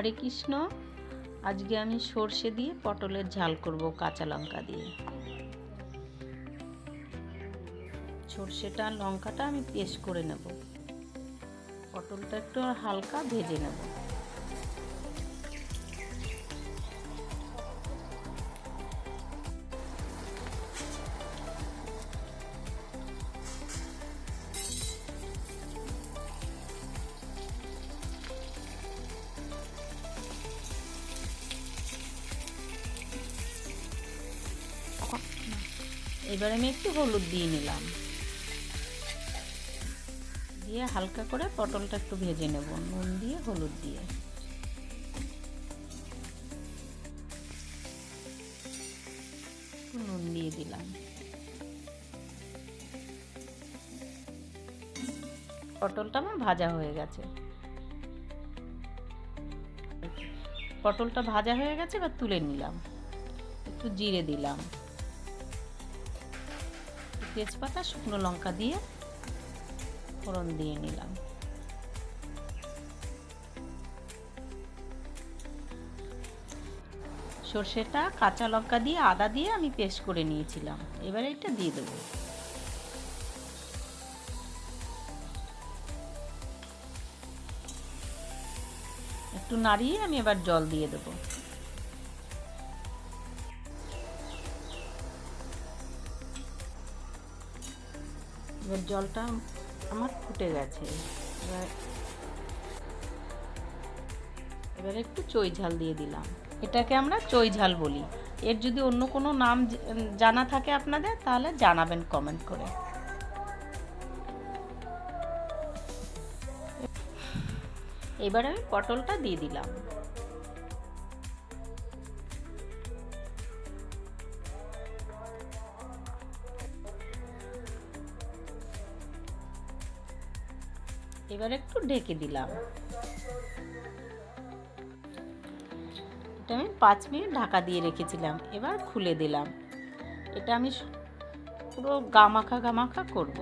হরে কৃষ্ণ। আজকে আমি সর্ষে দিয়ে পটলের ঝাল করব কাঁচা লঙ্কা দিয়ে। সর্ষেটা, লঙ্কাটা আমি পেস্ট করে নেব। পটলটা একটু হালকা ভেজে নেব। এবার আমি একটু হলুদ দিয়ে নিলাম। দিয়ে হালকা করে পটলটা একটু ভেজে নেব, নুন দিয়ে হলুদ দিয়ে। নুন দিয়ে দিলাম। পটলটা আমার ভাজা হয়ে গেছে। পটলটা ভাজা হয়ে গেছে, এবার তুলে নিলাম। একটু জিরে দিলাম। তেজপাতা, শুকনো লঙ্কা দিয়ে ফোড়ন দিয়ে নিলাম। সর্ষেটা কাঁচা লঙ্কা দিয়ে, আদা দিয়ে আমি পেস্ট করে নিয়েছিলাম। এবারে এটা দিয়ে দেবো। একটু নাড়িয়ে আমি এবার জল দিয়ে দেবো। এবার জলটা আমার ফুটে গেছে। এবার এবার একটু চই ঝাল দিয়ে দিলাম। এটাকে আমরা চই ঝাল বলি। এর যদি অন্য কোনো নাম জানা থাকে আপনাদের, তাহলে জানাবেন কমেন্ট করে। এবার আমি পটলটা দিয়ে দিলাম। এবার একটু ঢেকে দিলাম। এটা আমি পাঁচ মিনিট ঢাকা দিয়ে রেখেছিলাম, এবার খুলে দিলাম। এটা আমি পুরো গামাখা গামাখা করব।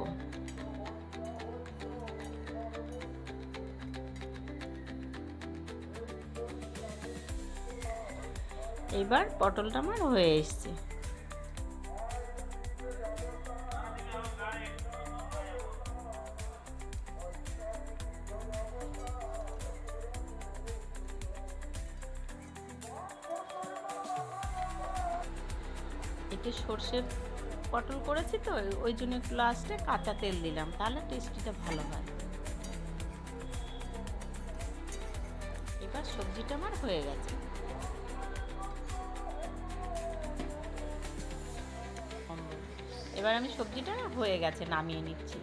এবার পটলটা আমার হয়ে এসছে। একটু সর্ষের পটল করেছি তো, ওই জন্য একটু লাস্টে কাঁচা তেল দিলাম, তাহলে টেস্টিটা ভালো হয়। এবার সবজিটা আমার হয়ে গেছে। এবার আমি সবজিটা হয়ে গেছে, নামিয়ে নিচ্ছি।